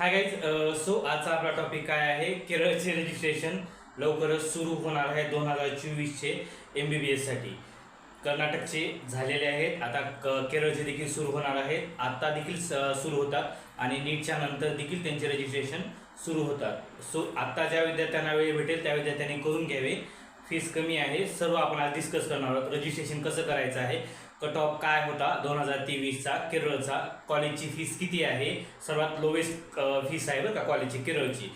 Hi guys so आजचा आपला topic काय आहे? केरळचे रजिस्ट्रेशन लवकरच सुरू होणार आहे दोन हजार चोवीसचे एम बी बी एससाठी कर्नाटकचे झालेले आहेत. आता क केरळचे देखील सुरू होणार आहेत. आता देखील स- सुरू होतात. आणि नीटच्या नंतर देखील त्यांचे रजिस्ट्रेशन सुरू होतात. सो आत्ता ज्या विद्यार्थ्यांना वेळ भेटेल त्या विद्यार्थ्यांनी करून घ्यावे. फीस कमी आहे. सर्व आपण आज डिस्कस करणार आहोत. रजिस्ट्रेशन कसं करायचं आहे? कट ऑफ काय होता? दोन हजार तेवीसचा केरळचा. कॉलेजची फीस किती आहे? सर्वात लोवेस्ट फीस आहे बरं का कॉलेजची केरळची.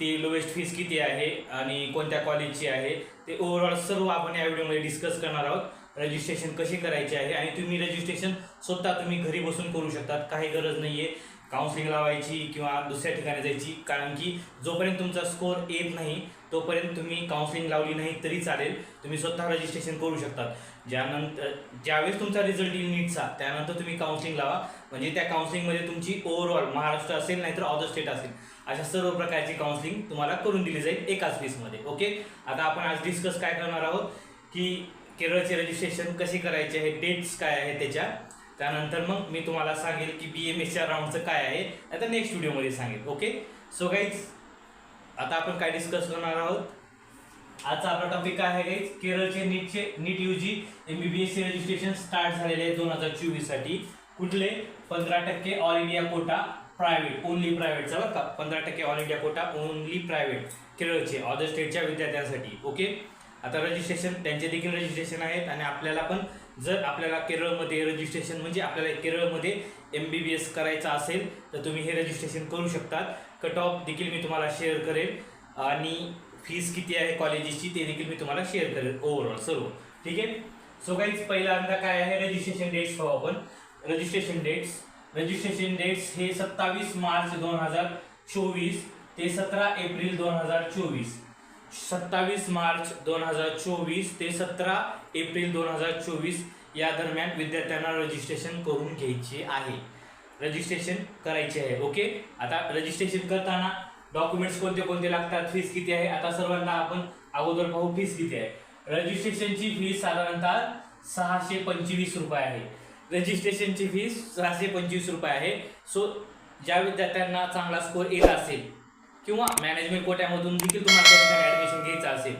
ती लोवेस्ट फीस किती आहे आणि कोणत्या कॉलेजची आहे? ते ओव्हरऑल सर्व आपण या व्हिडिओमध्ये डिस्कस करणार आहोत. रजिस्ट्रेशन कशी करायची आहे? आणि तुम्ही रजिस्ट्रेशन स्वतः तुम्ही घरी बसून करू शकतात. काही गरज नाही आहे काउन्सिलिंग लावायची किंवा दुसऱ्या ठिकाणी जायची. कारण की जोपर्यंत तुमचा स्कोअर येत नाही तोपर्यंत तुम्ही काउन्सिलिंग लावली नाही तरी चालेल. तुम्ही स्वतः रजिस्ट्रेशन करू शकतात. ज्यानंतर ज्यावेळेस तुमचा रिझल्ट येईल नीटचा त्यानंतर तुम्ही काउन्सिलिंग लावा. म्हणजे त्या काउन्सिलिंगमध्ये तुमची ओव्हरऑल महाराष्ट्र असेल नाहीतर अदर स्टेट असेल. अशा सर्व प्रकारची काउन्सिलिंग तुम्हाला करून दिली जाईल एकाच फीसमध्ये ओके आता आपण आज डिस्कस काय करणार आहोत? की केरळचे रजिस्ट्रेशन कसे करायचे आहे डेट्स काय आहे त्याच्या? त्यानंतर मग मी तुम्हाला सांगेल की बी एम एसच्या राऊंडचं काय आहे. आता नेक्स्ट व्हिडिओमध्ये सांगेल ओके सो गाईज आता आपण काय डिस्कस करणार आहोत? आजचा आपला टॉपिक काय आहे केरळचे नीटचे NEET U G M B B S C registration start झालेले आहे दोन हजार चोवीससाठी. कुठले? पंधरा टक्के all India quota private only प्रायव्हेटचा बरं का? पंधरा टक्के all India quota only private केरळचे अदर स्टेटच्या विद्यार्थ्यांसाठी ओके आता रजिस्ट्रेशन त्यांचे देखील रजिस्ट्रेशन आहेत आणि आपल्याला पण जर आपल्याला केरळमध्ये रजिस्ट्रेशन म्हणजे आपल्याला केरळमध्ये एम बी बी एस करायचं असेल तर तुम्ही हे रजिस्ट्रेशन करू शकतात. कट ऑफ देखील मी तुम्हाला शेअर करेल. आणि फीस किती आहे कॉलेजेसची ते देखील मी तुम्हाला शेअर करेल ओव्हरऑल सर्व ठीक आहे? सो काहीच पहिल्यांदा काय आहे? रजिस्ट्रेशन डेट्स पाहू आपण. रजिस्ट्रेशन डेट्स रजिस्ट्रेशन डेट्स हे सत्तावीस मार्च दोन हजार चोवीस ते सतरा एप्रिल दोन हजार चोवीस. सत्तावीस मार्च दोन हजार चोवीस ते सतरा एप्रिल दोन हजार चोवीस. या दरम्यान विद्यार्थ्यांना रजिस्ट्रेशन करून घ्यायचे आहे. रजिस्ट्रेशन करायचे आहे ओके आता रजिस्ट्रेशन करताना डॉक्युमेंट्स कोणते कोणते लागतात? फीस किती आहे? आता सर्वांना आपण अगोदर पाहू फीस किती आहे? रजिस्ट्रेशनची फीस साधारणतः सहाशे पंचवीस रुपये आहे. रजिस्ट्रेशनची फीस सहाशे पंचवीस रुपये आहे. सो ज्या विद्यार्थ्यांना चांगला स्कोर येत असेल किंवा मॅनेजमेंट कोट्यामधून देखील तुम्हाला ॲडमिशन घ्यायचं असेल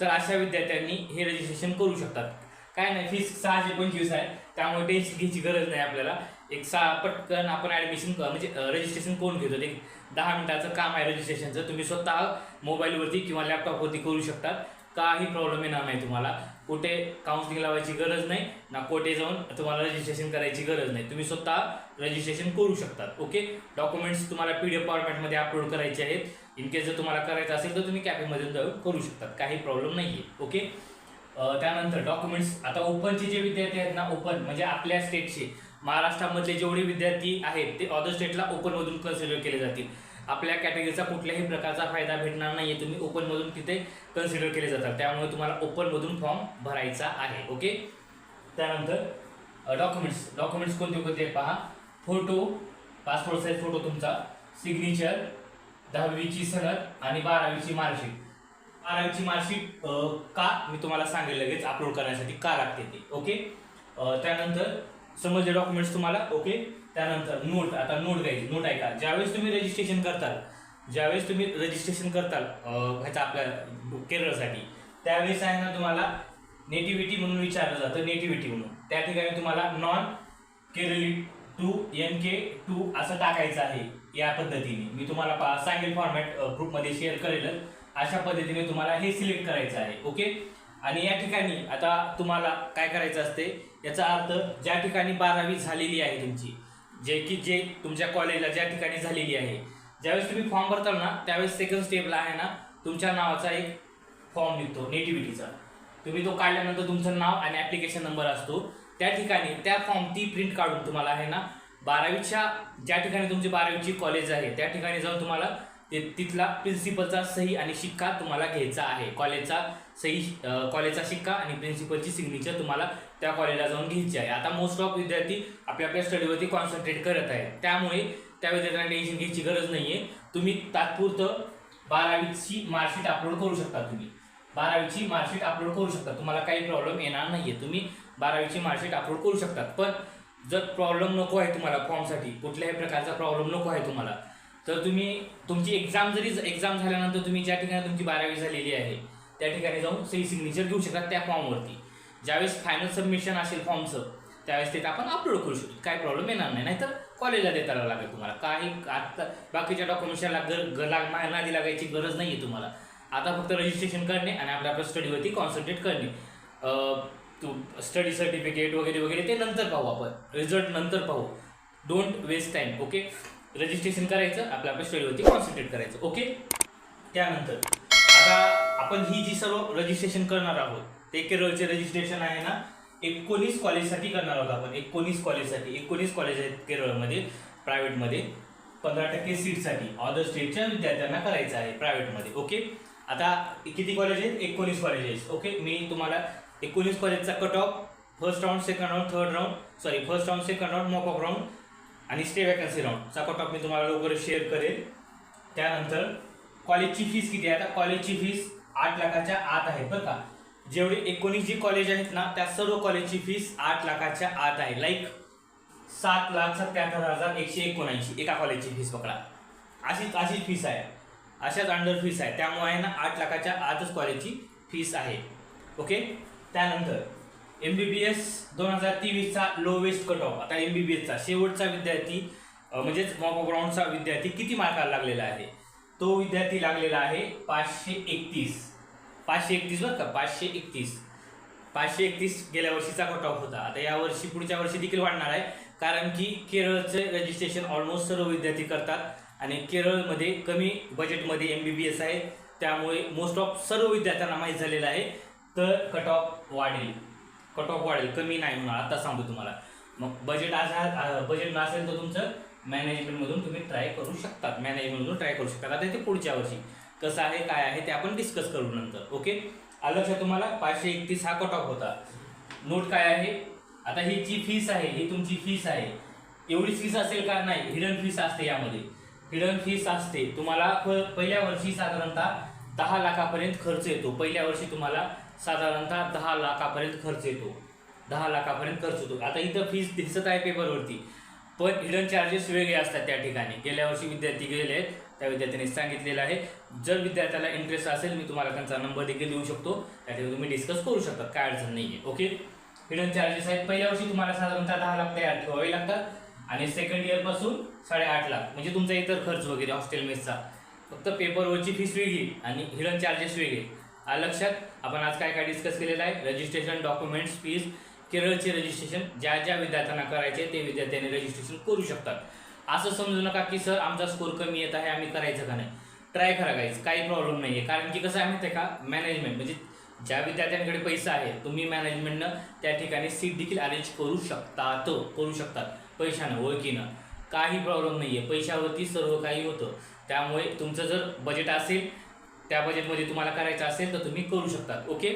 तर अशा विद्यार्थ्यांनी हे रजिस्ट्रेशन करू शकतात. काय नाही फीस सहाशे पंचवीस आहे. त्यामुळे टेन्शन घ्यायची गरज नाही आपल्याला. एक सहा पटकन आपण ॲडमिशन म्हणजे रजिस्ट्रेशन कोण घेतो. एक दहा मिनिटाचं काम आहे रजिस्ट्रेशनचं तुम्ही स्वतः मोबाईलवरती किंवा लॅपटॉपवरती करू शकतात. काही प्रॉब्लेम येणार नाही तुम्हाला. कुठे काउन्सिलिंग लावायची गरज नाही ना कोठे जाऊन तुम्हाला रजिस्ट्रेशन करायची गरज नाही. तुम्ही स्वतः रजिस्ट्रेशन करू शकतात. ओके डॉक्युमेंट्स तुम्हाला पी डी एफ फॉर्मॅटमध्ये अपलोड करायचे आहेत. इन केस जर तुम्हाला करायचं असेल तर तुम्ही कॅफेमध्ये जाऊन करू शकतात. काही प्रॉब्लेम नाही आहे ओके त्यानंतर डॉक्युमेंट्स आता ओपनचे जे विद्यार्थी आहेत ना ओपन म्हणजे आपल्या स्टेटचे महाराष्ट्रामधले जेवढे विद्यार्थी आहेत ते अदर स्टेटला ओपनमधून कन्सिडर केले जातील. आपल्या कॅटेगरीचा कुठल्याही प्रकारचा फायदा भेटणार नाही आहे तुम्ही ओपनमधून तिथे कन्सिडर केले जातात. त्यामुळे तुम्हाला ओपनमधून फॉर्म भरायचा आहे ओके त्यानंतर डॉक्युमेंट्स डॉक्युमेंट्स कोणते कोणते पहा? फोटो पासपोर्ट साईज फोटो तुमचा सिग्नेचर दहावीची सनद आणि बारावीची मार्कशीट बारावीची मार्कशीट का? मी तुम्हाला सांगेल लगेच अपलोड करण्यासाठी का लागते ते ओके त्यानंतर समजले डॉक्युमेंट्स तुम्हाला ओके त्यानंतर नोट आता नोट घ्यायची नोट ऐका ज्यावेळेस तुम्ही रजिस्ट्रेशन करताल ज्यावेळेस तुम्ही रजिस्ट्रेशन करताल ह्याचा आपल्या केरळसाठी त्यावेळेस आहे ना तुम्हाला नेटिव्हिटी म्हणून विचारलं जातं नेटिव्हिटी म्हणून. त्या ठिकाणी तुम्हाला नॉन केरळी टू एन के टू असं टाकायचं आहे या पद्धतीने. मी तुम्हाला पा- सांगेल फॉर्मॅट ग्रुपमध्ये शेअर करेलच. अशा पद्धतीने तुम्हाला हे सिलेक्ट करायचं आहे ओके आणि या ठिकाणी आता तुम्हाला काय करायचं असते याचा अर्थ ज्या ठिकाणी बारावी झालेली आहे तुमची जे की जे तुमच्या कॉलेजला ज्या ठिकाणी झालेली आहे ज्यावेळेस तुम्ही फॉर्म भरताल ना त्यावेळेस सेकंड स्टेपला आहे ना तुमच्या नावाचा एक फॉर्म निघतो नेटिव्हिटीचा तुम्ही तो काढल्यानंतर तुमचं नाव आणि ॲप्लिकेशन नंबर असतो त्या ठिकाणी त्या फॉर्म ती प्रिंट काढून तुम्हाला आहे ना बारावीच्या ज्या ठिकाणी तुमची बारावीची कॉलेज आहे त्या ठिकाणी जाऊन तुम्हाला ते तिथला प्रिन्सिपलचा सही आणि शिक्का तुम्हाला घ्यायचा आहे. कॉलेजचा सही कॉलेजचा शिक्का आणि प्रिन्सिपलची सिग्नेचर तुम्हाला त्या कॉलेजला जाऊन घ्यायची आहे. आता मोस्ट ऑफ विद्यार्थी आपल्या आपल्या स्टडीवरती कॉन्सन्ट्रेट करत आहेत. त्यामुळे त्या विद्यार्थ्यांना टेन्शन घ्यायची गरज नाही आहे तुम्ही तात्पुरतं बारावीची मार्कशीट अपलोड करू शकता तुम्ही. बारावीची मार्कशीट अपलोड करू शकता. तुम्हाला काही प्रॉब्लेम येणार नाही आहे तुम्ही बारावीची मार्कशीट अपलोड करू शकतात. पण जर प्रॉब्लेम नको आहे तुम्हाला फॉर्मसाठी कुठल्याही प्रकारचा प्रॉब्लेम नको आहे तुम्हाला तर तुम्ही तुमची एक्झाम जरी एक्झाम झाल्यानंतर तुम्ही ज्या ठिकाणी तुमची बारावी झालेली आहे त्या ठिकाणी जाऊन सही सिग्नेचर घेऊ शकता त्या फॉर्मवरती ज्यावेळेस फायनल सबमिशन असेल फॉर्मचं त्यावेळेस तिथे आपण अपलोड करू शकतो. काय प्रॉब्लेम येणार नाही. नाहीतर कॉलेजला देता लागेल तुम्हाला. काही आत्ता बाकीच्या डॉक्युमेंट्सला गर ग- लाग नादी लागायची गरज नाही आहे तुम्हाला. आता फक्त रजिस्ट्रेशन करणे आणि आपल्या आपल्या स्टडीवरती कॉन्सन्ट्रेट करणे. तू स्टडी सर्टिफिकेट वगैरे वगैरे ते नंतर पाहू आपण. रिझल्ट नंतर पाहू. Don't waste time okay registration करायचं आपल्या आपल्या स्टडीवरती कॉन्सन्ट्रेट करायचं. ओके त्यानंतर आता आपण ही जी सर्व रजिस्ट्रेशन करणार आहोत ते केरळचे रजिस्ट्रेशन आहे ना एकोणीस कॉलेजसाठी करणार आहोत आपण. एकोणीस कॉलेजसाठी. एकोणीस कॉलेज आहेत केरळमध्ये प्रायव्हेटमध्ये. पंधरा टक्के सीटसाठी. अदर स्टेटच्या विद्यार्थ्यांना करायचं आहे प्रायव्हेटमध्ये. ओके आता किती कॉलेज आहेत? एकोणीस कॉलेज आहेत. ओके मी तुम्हाला एकोणीस कॉलेजचा cut off first round second round third round sorry first round second round mock off round आणि स्टे वॅकन्सी राऊंडचा कट ऑफ मी तुम्हाला लवकर शेअर करेल. त्यानंतर कॉलेजची फीस किती आहे? आता कॉलेजची फीस आठ लाखाच्या आत आहे बरं का. जेवढे एकोणीस जी कॉलेज आहेत ना त्या सर्व कॉलेजची फीस आठ लाखाच्या आत आहे. लाईक सात लाख सत्याहत्तर हजार एकशे एकोणऐंशी. एका कॉलेजची फीस पकडा. अशीच अशीच फीस आहे. अशाच अंडर फीस आहे. त्यामुळे आहे ना आठ लाखाच्या आतच कॉलेजची फीस आहे. ओके त्यानंतर एम बी बी एस दोन हजार तेवीसचा लोवेस्ट कट ऑफ आता एम बी बी एसचा शेवटचा विद्यार्थी म्हणजेच मॉक ग्राउंडचा विद्यार्थी किती मार्काला लागलेला आहे? तो विद्यार्थी लागलेला आहे पाचशे एकतीस. पाचशे एकतीस बरं का? पाचशे एकतीस. पाचशे एकतीस गेल्या वर्षीचा कट ऑफ होता. आता या वर्षी पुढच्या वर्षी देखील वाढणार आहे. कारण की केरळचे रजिस्ट्रेशन ऑलमोस्ट सर्व विद्यार्थी करतात आणि केरळमध्ये कमी बजेटमध्ये एम बी बी एस आहे. त्यामुळे मोस्ट ऑफ सर्व विद्यार्थ्यांना माहीत झालेलं आहे. तर कट ऑफ वाढेल. कट ऑफ वाढेल कमी नाही होणार आता सांगतो तुम्हाला. मग बजेट आज बजेट नसेल तर तुमचं मॅनेजमेंटमधून तुम्ही ट्राय करू शकतात. मॅनेजमेंटमधून ट्राय करू शकतात. आता ते पुढच्या वर्षी कसं आहे काय आहे ते आपण डिस्कस करू नंतर ओके आलं लक्षात तुम्हाला? पाचशे एकतीस हा कट ऑफ होता. नोट काय आहे? आता ही जी फीस आहे ही तुमची फीस आहे. एवढी फीस असेल का? नाही. हिडन फीस असते यामध्ये. हिडन फीस असते. तुम्हाला पहिल्या वर्षी साधारणतः दहा लाखापर्यंत खर्च येतो. पहिल्या वर्षी तुम्हाला साधारणतः दहा लाखापर्यंत खर्च येतो. दहा लाखापर्यंत खर्च होतो आता इथं फीस दिसत आहे पेपरवरती पण हिडन चार्जेस वेगळे असतात त्या ठिकाणी. गेल्या वर्षी विद्यार्थी गेले आहेत त्या विद्यार्थ्यांनी सांगितलेलं आहे जर विद्यार्थ्याला इंटरेस्ट असेल मी तुम्हाला त्यांचा नंबर देखील देऊ शकतो. त्या ठिकाणी तुम्ही डिस्कस करू शकता. काय अडचण नाही आहे ओके हिडन चार्जेस आहेत. पहिल्या वर्षी तुम्हाला साधारणतः दहा लाख तयार ठेवावे लागतात. आणि सेकंड इयरपासून साडेआठ लाख. म्हणजे तुमचा इतर खर्च वगैरे हॉस्टेल मेसचा फक्त पेपरवरची फीस वेगळी आणि हिडन चार्जेस वेगळे. लक्षात. आपण आज काय काय डिस्कस केलेलं आहे? रजिस्ट्रेशन डॉक्युमेंट्स फीज केरळचे रजिस्ट्रेशन ज्या ज्या विद्यार्थ्यांना करायचे ते विद्यार्थ्यांनी रजिस्ट्रेशन करू शकतात. असं समजू नका की सर आमचा स्कोर कमी येत आहे आम्ही करायचं का नाही? ट्राय करा काहीच काही प्रॉब्लेम नाही आहे कारण की कसं आहे माहिती आहे का? मॅनेजमेंट म्हणजे ज्या विद्यार्थ्यांकडे पैसा आहे तुम्ही मॅनेजमेंटनं त्या ठिकाणी सीट देखील अरेंज करू शकतात. करू शकतात. पैशानं ओळखीनं. काही प्रॉब्लेम नाही आहे पैशावरती सर्व काही होतं. त्यामुळे तुमचं जर बजेट असेल त्या बजेटमध्ये तुम्हाला करायचं असेल तर तुम्ही करू शकतात ओके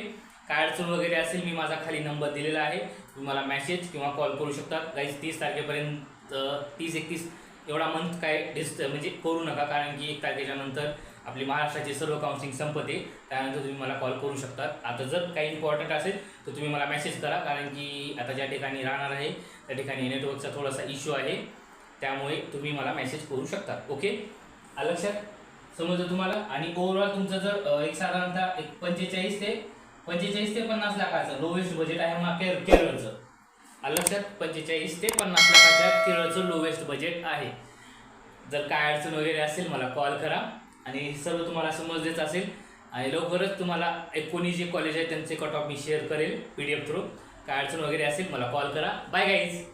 काय अडचण वगैरे असेल मी माझा खाली नंबर दिलेला आहे. तुम्ही मला मॅसेज किंवा कॉल करू शकतात. गाईज तीस तारखेपर्यंत तीस एकतीस एवढा मंथ काय डिस्ट म्हणजे करू नका कारण की एक तारखेच्या नंतर आपली महाराष्ट्राची सर्व काउन्सिलिंग संपते. त्यानंतर तुम्ही मला कॉल करू शकतात. आता जर काही इम्पॉर्टंट असेल तर तुम्ही मला मेसेज करा कारण की आता ज्या ठिकाणी राहणार आहे त्या ठिकाणी नेटवर्कचा थोडासा इश्यू आहे. त्यामुळे तुम्ही मला मेसेज करू शकता ओके आलं लक्षात? समजलं तुम्हाला? आणि ओव्हरऑल तुमचं जर एक साधारणतः एक पंचेचाळीस ते पंचेचाळीस ते पन्नास लाखाचं लोवेस्ट बजेट आहे मग केर केरळचं. आलं लक्षात पंचेचाळीस ते पन्नास लाखाच्या केरळचं लोवेस्ट बजेट आहे. जर काय अडचण वगैरे असेल मला कॉल करा. आणि सर्व तुम्हाला समजलेच असेल. आणि लवकरच तुम्हाला एकोणीस जे कॉलेज आहे त्यांचे कट ऑफ मी शेअर करेल पी डी एफ थ्रू काय अडचण वगैरे असेल मला कॉल करा. Bye guys